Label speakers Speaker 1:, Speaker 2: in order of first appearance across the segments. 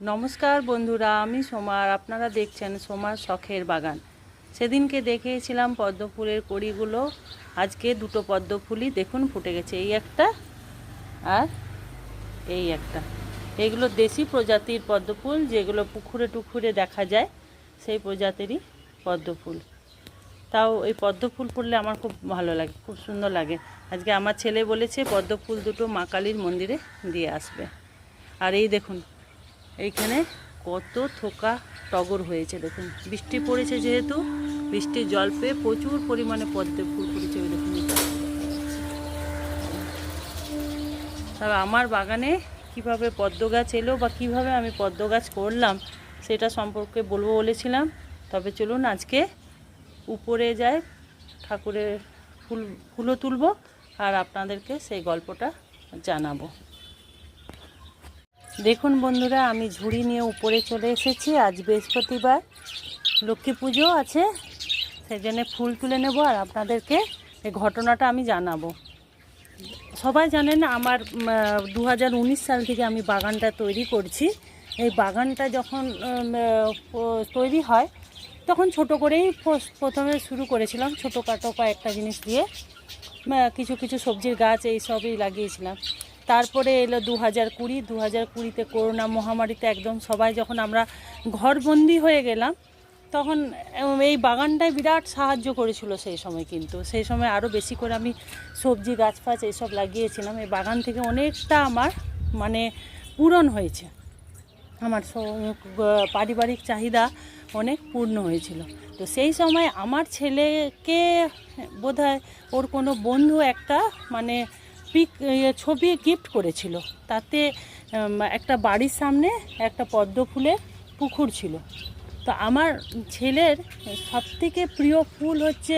Speaker 1: নমস্কার বন্ধুরা, আমি সোমার। আপনারা দেখছেন সোমার শখের বাগান। সেদিনকে দেখিয়েছিলাম পদ্ম ফুলের কড়িগুলো। আজকে দুটো পদ্ম ফুলই দেখুন, ফুটে গেছে। এই একটা আর এই একটা। এগুলো দেশি প্রজাতির পদ্ম ফুল যেগুলো পুকুরে টুকুরে দেখা যায়, সেই প্রজাতিরই পদ্ম ফুল তাও এই পদ্ম ফুল ফুললে আমার খুব ভালো লাগে, খুব সুন্দর লাগে। আজকে আমার ছেলে বলেছে পদ্ম ফুল দুটো মা কালীর মন্দিরে দিয়ে আসবে। আর এই দেখুন এইখানে কত থোকা টগর হয়েছে দেখুন। বৃষ্টি পড়েছে যেহেতু, বৃষ্টির জল পেয়ে প্রচুর পরিমাণে পদ্মে ফুল ওই দেখুন। তবে আমার বাগানে কীভাবে পদ্ম গাছ এলো বা কীভাবে আমি পদ্ম গাছ করলাম, সেটা সম্পর্কে বলব বলেছিলাম। তবে চলুন আজকে উপরে যায় ঠাকুরের ফুল, ফুলও তুলবো আর আপনাদেরকে সেই গল্পটা জানাব। দেখুন বন্ধুরা, আমি ঝুড়ি নিয়ে উপরে চলে এসেছি। আজ বৃহস্পতিবার, লক্ষ্মী পুজো আছে, সেই জন্য ফুল তুলে নেব আর আপনাদেরকে এই ঘটনাটা আমি জানাব। সবাই জানেন আমার দু হাজার উনিশ সাল থেকে আমি বাগানটা তৈরি করছি। এই বাগানটা যখন তৈরি হয়, তখন ছোট করেই প্রথমে শুরু করেছিলাম, ছোটোখাটো কয়েকটা জিনিস দিয়ে কিছু কিছু সবজির গাছ, এই সবই লাগিয়েছিলাম। তারপরে এলো দু হাজার কুড়ি দু হাজার কুড়িতে করোনা মহামারীতে একদম সবাই যখন আমরা ঘরবন্দি হয়ে গেলাম, তখন এই বাগানটাই বিরাট সাহায্য করেছিল সেই সময় কিন্তু। সেই সময় আরও বেশি করে আমি সবজি গাছ ফাছ এইসব লাগিয়েছিলাম। এই বাগান থেকে অনেকটা আমার মানে পূরণ হয়েছে। আমার পারিবারিক চাহিদা অনেক পূর্ণ হয়েছিল। তো সেই সময় আমার ছেলেকে বোধহয় ওর কোনো বন্ধু একটা মানে পিক ইয়ে, ছবি গিফট করেছিল। তাতে একটা বাড়ির সামনে একটা পদ্ম ফুলের পুকুর ছিল। তো আমার ছেলের সবথেকে প্রিয় ফুল হচ্ছে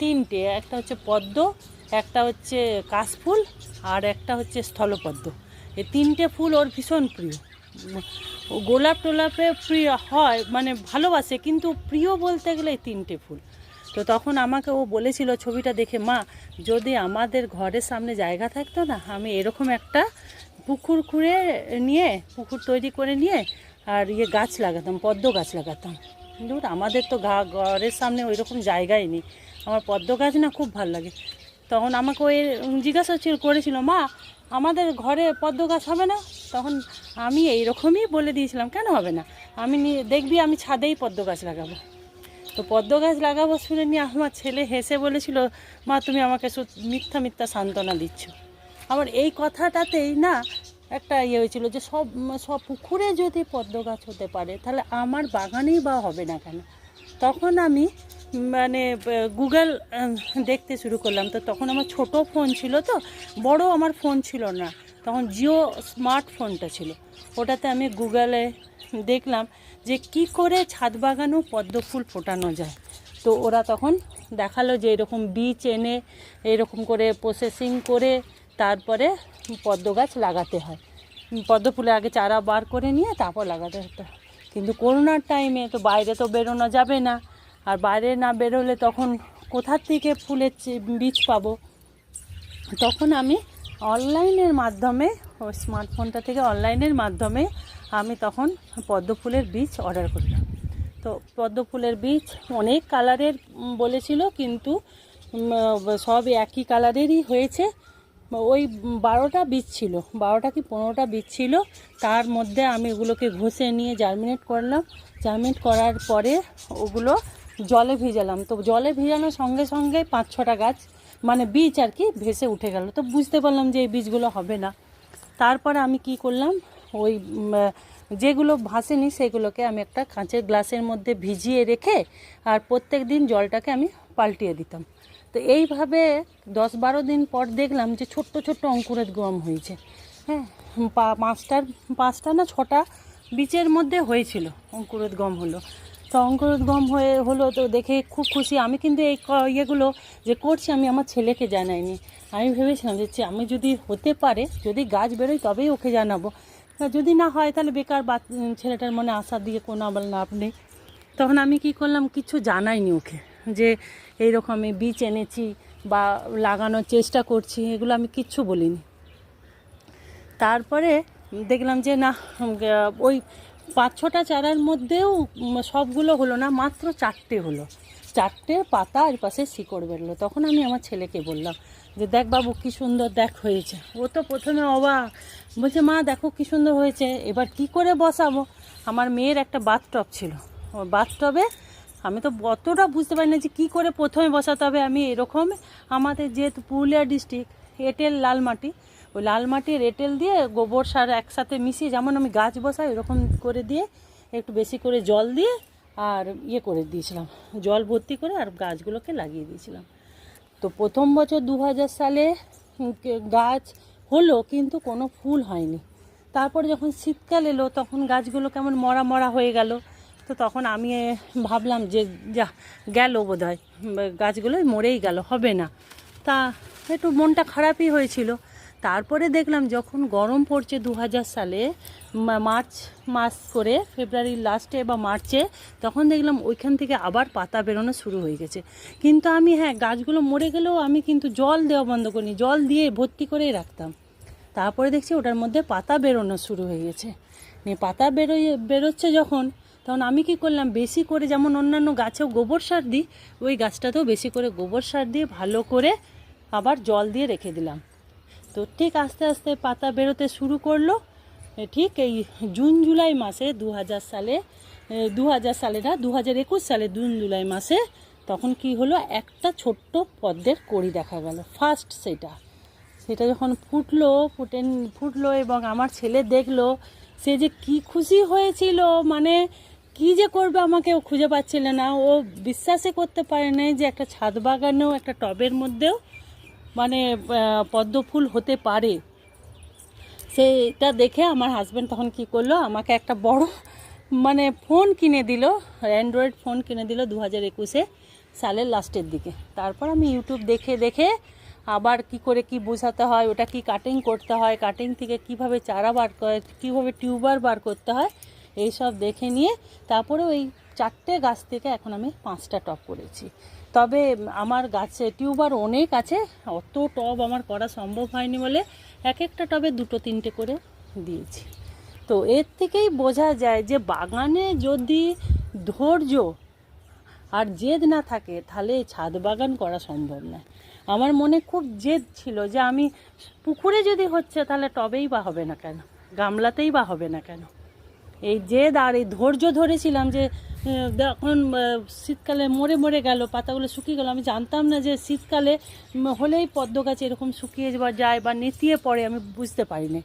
Speaker 1: তিনটে একটা হচ্ছে পদ্ম একটা হচ্ছে কাশফুল আর একটা হচ্ছে স্থলপদ্ম। এই তিনটে ফুল ওর ভীষণ প্রিয়। গোলাপ টোলাপে প্রিয় হয় মানে ভালোবাসে কিন্তু প্রিয় বলতে গেলে এই তিনটে ফুল। তো তখন আমাকে ও বলেছিল ছবিটা দেখে, মা, যদি আমাদের ঘরের সামনে জায়গা থাকতো না, আমি এরকম একটা পুকুর খুঁড়ে নিয়ে, পুকুর তৈরি করে নিয়ে আর ইয়ে গাছ লাগাতাম, পদ্ম গাছ লাগাতাম। কিন্তু আমাদের তো গা ঘরের সামনে ওই রকম জায়গাই নেই। আমার পদ্ম গাছ না খুব ভালো লাগে। তখন আমাকে ওই জিজ্ঞাসা ছিল, করেছিল, মা, আমাদের ঘরে পদ্ম গাছ হবে না? তখন আমি এই রকমই বলে দিয়েছিলাম, কেন হবে না? আমি দেখবি, আমি ছাদেই পদ্ম গাছ লাগাবো। তো পদ্ম গাছ লাগাবো শুনে নিয়ে আমার ছেলে হেসে বলেছিল, মা, তুমি আমাকে মিথ্যা মিথ্যা সান্ত্বনা দিচ্ছ। আমার এই কথাটাতেই না একটা ইয়ে হয়েছিল যে সব সব পুকুরে যদি পদ্ম গাছ হতে পারে, তাহলে আমার বাগানেই বা হবে না কেন? তখন আমি মানে গুগল দেখতে শুরু করলাম। তো তখন আমার ছোট ফোন ছিল তো, বড় আমার ফোন ছিল না। তখন জিও স্মার্টফোনটা ছিল। ওটাতে আমি গুগলে দেখলাম যে কি করে ছাদ বাগানেও পদ্ম ফুল ফোটানো যায়। তো ওরা তখন দেখাল যে এরকম বীজ এনে এরকম করে প্রসেসিং করে তারপরে পদ্ম গাছ লাগাতে হয়। পদ্ম ফুলে আগে চারা বার করে নিয়ে তারপর লাগাতে হতো কিন্তু করোনার টাইমে তো বাইরে তো বেরোনো যাবে না। আর বাইরে না বেরোলে তখন কোথার থেকে ফুলের বীজ পাবো? তখন আমি অনলাইনের মাধ্যমে ওই স্মার্টফোনটা থেকে অনলাইনের মাধ্যমে আমি তখন পদ্ম ফুলের বীজ অর্ডার করলাম। তো পদ্ম ফুলের বীজ অনেক কালারের বলেছিল, কিন্তু সব একই কালারেরই হয়েছে। ওই বারোটা বীজ ছিল, বারোটা কি পনেরোটা বীজ ছিল, তার মধ্যে আমি ওগুলোকে ঘষে নিয়ে জার্মিনেট করলাম। জার্মিনেট করার পরে ওগুলো জলে ভিজালাম। তো জলে ভিজানোর সঙ্গে সঙ্গে পাঁচ ছটা গাছ মানে বীজ আর কি ভেসে উঠে গেল। তো বুঝতে পারলাম যে এই বীজগুলো হবে না। তারপরে আমি কি করলাম, ওই যেগুলো ভাসেনি সেগুলোকে আমি একটা কাঁচের গ্লাসের মধ্যে ভিজিয়ে রেখে আর প্রত্যেক দিন জলটাকে আমি পাল্টিয়ে দিতাম। তো এইভাবে দশ বারো দিন পর দেখলাম যে ছোট্ট ছোট্ট অঙ্কুরের গম হয়েছে। হ্যাঁ পাঁচটার, পাঁচটা না ছটা বীজের মধ্যে হয়েছিল অঙ্কুরোদ গম হলো। তো অঙ্কুরোদ গম হয়ে হলো তো দেখে খুব খুশি। আমি কিন্তু এই ইয়েগুলো যে করছি, আমি আমার ছেলেকে জানাইনি। আমি ভেবেছিলাম যে আমি যদি হতে পারে, যদি গাছ বেরোয় তবেই ওকে জানাব। যদি না হয়, তাহলে বেকার বা ছেলেটার মনে আশা দিয়ে কোনো আবার লাভ নেই। তখন আমি কি করলাম, কিছু জানাইনি ওকে, যে এইরকম আমি বীজ এনেছি বা লাগানোর চেষ্টা করছি, এগুলো আমি কিচ্ছু বলিনি। তারপরে দেখলাম যে, না ওই পাঁচ ছটা চারার মধ্যেও সবগুলো হলো না, মাত্র চারটে হলো। চারটে পাতা আর পাশে শিকড় বেরোলো। তখন আমি আমার ছেলেকে বললাম যে, দেখ বাবু, কী সুন্দর দেখ হয়েছে। ও তো প্রথমে অবাক। বলছে, মা, দেখো কি সুন্দর হয়েছে। এবার কি করে বসাবো? আমার মেয়ের একটা বাথটব ছিল। বাথটবে আমি তো অতটা বুঝতে পারি না যে, কী করে প্রথমে বসাতে হবে। আমি এরকম আমাদের যেহেতু পুরুলিয়া ডিস্ট্রিক্ট, এঁটেল লাল মাটি ওই লাল মাটির এঁটেল দিয়ে গোবর সার একসাথে মিশিয়ে যেমন আমি গাছ বসাই এরকম করে দিয়ে একটু বেশি করে জল দিয়ে আর ইয়ে করে দিয়েছিলাম। জল ভর্তি করে আর গাছগুলোকে লাগিয়ে দিয়েছিলাম। তো প্রথম বছর দু হাজার সালে গাছ হলো কিন্তু কোনো ফুল হয়নি। তারপরে যখন শীতকাল এলো তখন গাছগুলো কেমন মরা মরা হয়ে গেল। তো তখন আমি ভাবলাম যে যা গেল বোধ হয় গাছগুলো মরেই গেল, হবে না। তা একটু মনটা খারাপই হয়েছিল। তারপরে দেখলাম যখন গরম পড়ছে দু হাজার সালে মার্চ মাস করে, ফেব্রুয়ারির লাস্টে বা মার্চে, তখন দেখলাম ওইখান থেকে আবার পাতা বেরোনো শুরু হয়ে গেছে। কিন্তু আমি হ্যাঁ গাছগুলো মরে গেলেও আমি কিন্তু জল দেওয়া বন্ধ করিনি, জল দিয়ে ভর্তি করেই রাখতাম। তারপরে দেখছি ওটার মধ্যে পাতা বেরোনো শুরু হয়ে গেছে। নিয়ে পাতা বেরোয়, বেরোচ্ছে যখন, তখন আমি কি করলাম, বেশি করে যেমন অন্যান্য গাছেও গোবর সার দিই, ওই গাছটাতেও বেশি করে গোবর সার দিয়ে ভালো করে আবার জল দিয়ে রেখে দিলাম। তো ঠিক আস্তে আস্তে পাতা বেরোতে শুরু করল। ঠিক এই জুন, জুলাই মাসে দু হাজার সালে দু হাজার সালে না দু হাজার একুশ সালে জুন, জুলাই মাসে তখন কি হলো, একটা ছোট্ট পদ্মের কড়ি দেখা গেল ফার্স্ট সেটা। সেটা যখন ফুটলো, ফুটে, ফুটলো এবং আমার ছেলে দেখল, সে যে কি খুশি হয়েছিল মানে কি যে করবে আমাকে ও খুঁজে পাচ্ছিল না। ও বিশ্বাসই করতে পারে না যে একটা ছাদ বাগানেও, একটা টবের মধ্যেও মানে আহ, পদ্ম ফুল হতে পারে। সেটা দেখে আমার হাজব্যান্ড তখন কি করল আমাকে একটা বড় মানে ফোন কিনে দিল অ্যান্ড্রয়েড ফোন কিনে দিল দু হাজার একুশে সালের লাস্টের দিকে। তারপর আমি ইউটিউব দেখে দেখে আবার কি করে কি বোঝাতে হয় ওটা কি কাটিং করতে হয় কাটিং থেকে কীভাবে চারা বার করে কীভাবে টিউবার বার করতে হয় এইসব দেখে নিয়ে তারপরে ওই চারটে গাছ থেকে এখন আমি পাঁচটা টপ করেছি। তবে আমার গাছে টিউবার অনেক আছে, অত টব আমার করা সম্ভব হয়নি বলে এক একটা টবে দুটো তিনটে করে দিয়েছি। তো এর থেকেই বোঝা যায় যে বাগানে যদি ধৈর্য আর জেদ না থাকে, তাহলে ছাদ বাগান করা সম্ভব নয়। আমার মনে খুব জেদ ছিল যে আমি পুকুরে যদি হচ্ছে, তাহলে টবেই বা হবে না কেন? গামলাতেই বা হবে না কেন? এই জেদ আর এই ধৈর্য ধরেছিলাম যে যখন শীতকালে মরে মরে গেল, পাতাগুলো শুকিয়ে গেল। আমি জানতাম না যে শীতকালে হলেই পদ্ম গাছ এরকম শুকিয়ে যায় বা নেতিয়ে পড়ে, আমি বুঝতে পারিনি।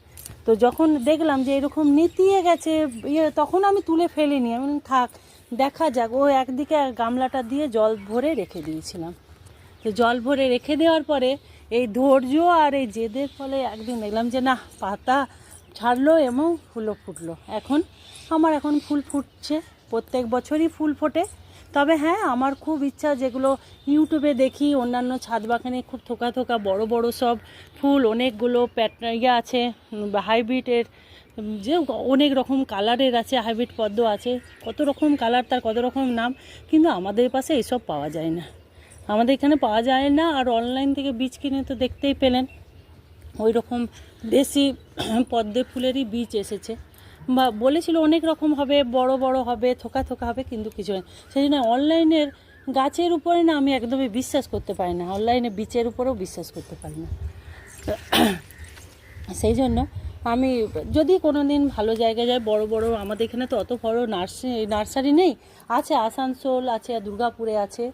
Speaker 1: তো যখন দেখলাম যে এরকম নেতিয়ে গেছে ইয়ে তখন আমি তুলে ফেলিনি। আমি থাক, দেখা যাক। ও একদিকে গামলাটা দিয়ে জল ভরে রেখে দিয়েছিলাম। তো জল ভরে রেখে দেওয়ার পরে এই ধৈর্য আর এই জেদের ফলে একদিন দেখলাম যে না পাতা ছাড়লো এবং ফুলও ফুটলো। এখন, আমার এখন ফুল ফুটছে। প্রত্যেক বছরই ফুল ফোটে। তবে হ্যাঁ আমার খুব ইচ্ছা যেগুলো ইউটিউবে দেখি, অন্যান্য ছাদ বাগানে খুব থোকা থোকা বড় বড় সব ফুল, অনেকগুলো প্যাট ইয়ে আছে হাইব্রিডের যে অনেক রকম কালারের আছে, হাইব্রিড পদ্ম আছে, কত রকম কালার তার কত রকম নাম, কিন্তু আমাদের পাশে এসব পাওয়া যায় না। আমাদের এখানে পাওয়া যায় না, আর অনলাইন থেকে বীজ কিনে তো দেখতেই পেলেন। ওই রকম দেশি পদ্মে ফুলেরই বীজ এসেছে। বা বলেছিল অনেক রকম হবে, বড় বড় হবে, থোকা থোকা হবে, কিন্তু কিছু হয় সেই জন্য অনলাইনের গাছের উপরে না আমি একদমই বিশ্বাস করতে পারি না। অনলাইনে বীজের উপরেও বিশ্বাস করতে পারি না। সেই জন্য আমি, যদি কোনো দিন ভালো জায়গায় যাই, বড় বড়, আমাদের এখানে তো অত বড় নার্সারি নার্সারি নেই। আছে আসানসোল, আছে দুর্গাপুরে আছে,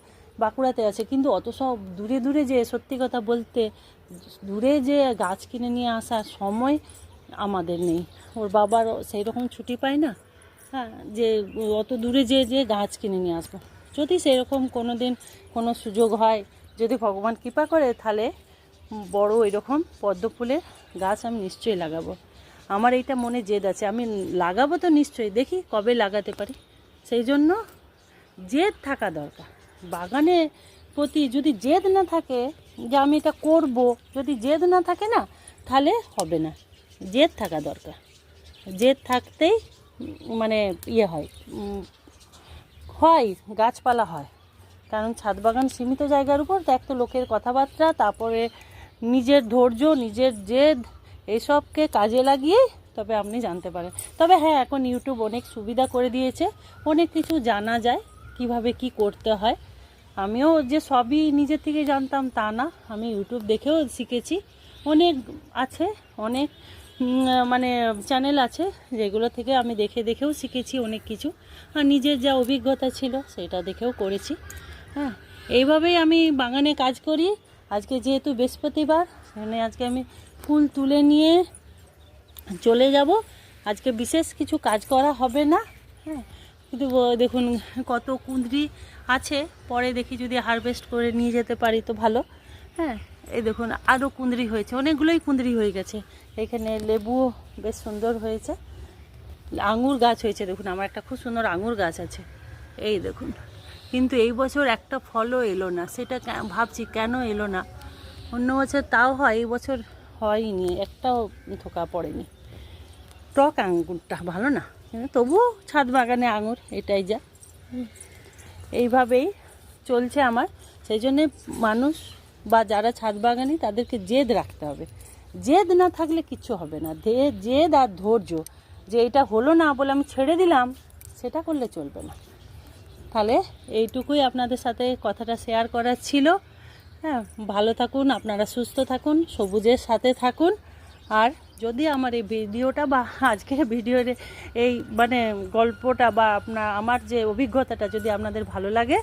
Speaker 1: বাঁকুড়াতে আছে, কিন্তু অত সব দূরে দূরে যে সত্যি কথা বলতে, দূরে যে গাছ কিনে নিয়ে আসার সময় আমাদের নেই। ওর বাবার সেই রকম ছুটি পায় না। হ্যাঁ যে অত দূরে যে যে গাছ কিনে নিয়ে আসব। যদি সেরকম কোনো দিন কোনো সুযোগ হয়, যদি ভগবান কৃপা করে, তাহলে বড় এরকম পদ্ম ফুলের গাছ আমি নিশ্চয়ই লাগাবো। আমার এইটা মনে জেদ আছে। আমি লাগাবো তো নিশ্চয়ই। দেখি কবে লাগাতে পারি। সেই জন্য জেদ থাকা দরকার। বাগানে প্রতি যদি জেদ না থাকে যে আমি এটা করব, যদি জেদ না থাকে না, তাহলে হবে না। জেদ থাকা দরকার। জেদ থাকতেই মানে ইয়ে হয় হয়, গাছপালা হয়। কারণ ছাদ বাগান সীমিত জায়গার উপর, তো এক তো লোকের কথাবার্তা, তারপরে নিজের ধৈর্য, নিজের জেদ, এসবকে কাজে লাগিয়ে তবে আপনি জানতে পারেন। তবে হ্যাঁ এখন ইউটিউব অনেক সুবিধা করে দিয়েছে। অনেক কিছু জানা যায়, কীভাবে কি করতে হয়। আমিও যে সবই নিজের থেকে জানতাম তা না, আমি ইউটিউব দেখেও শিখেছি। অনেক আছে, অনেক মানে চ্যানেল আছে, যেগুলো থেকে আমি দেখে দেখেও শিখেছি অনেক কিছু। আর নিজের যা অভিজ্ঞতা ছিল, সেটা দেখেও করেছি। হ্যাঁ এইভাবেই আমি বাগানে কাজ করি। আজকে যেহেতু বৃহস্পতিবার সেখানে আজকে আমি ফুল তুলে নিয়ে চলে যাব। আজকে বিশেষ কিছু কাজ করা হবে না। হ্যাঁ কিন্তু দেখুন, কত কুঁদরি আছে, পরে দেখি যদি হারভেস্ট করে নিয়ে যেতে পারি তো ভালো। হ্যাঁ এই দেখুন আরও কুঁদরি হয়েছে, অনেকগুলোই কুঁদরি হয়ে গেছে। এখানে লেবুও বেশ সুন্দর হয়েছে। আঙুর গাছ হয়েছে, দেখুন, আমার একটা খুব সুন্দর আঙুর গাছ আছে। এই দেখুন, কিন্তু এই বছর একটা ফলও এলো না, সেটা ভাবছি কেন এলো না। অন্য বছর তাও হয়, এই বছর হয়নি, একটাও থোকা পড়েনি। টক আঙুরটা, ভালো না? কিন্তু তবুও ছাদ বাগানে আঙুর, এটাই যা। এইভাবেই চলছে আমার, সেই জন্যে মানুষ বা যারা ছাদ বাগানি, তাদেরকে জেদ রাখতে হবে। জেদ না থাকলে কিছু হবে না। দে, জেদ আর ধৈর্য, যে এটা হলো না বলে আমি ছেড়ে দিলাম, সেটা করলে চলবে না। তাহলে এইটুকুই আপনাদের সাথে কথাটা শেয়ার করার ছিল। হ্যাঁ ভালো থাকুন, আপনারা সুস্থ থাকুন, সবুজের সাথে থাকুন। আর যদি আমার এই ভিডিওটা বা আজকের ভিডিওর এই মানে গল্পটা বা আপনার আমার যে অভিজ্ঞতাটা যদি আপনাদের ভালো লাগে,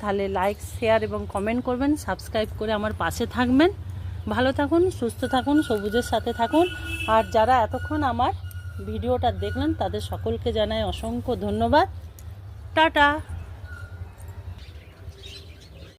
Speaker 1: তাহলে লাইক শেয়ার এবং কমেন্ট করবেন সাবস্ক্রাইব করে আমার পাশে থাকবেন। ভালো থাকুন, সুস্থ থাকুন, সবুজের সাথে থাকুন। আর যারা এতক্ষণ আমার ভিডিওটা দেখলেন, তাদের সকলকে জানাই অসংখ্য ধন্যবাদ। টাটা!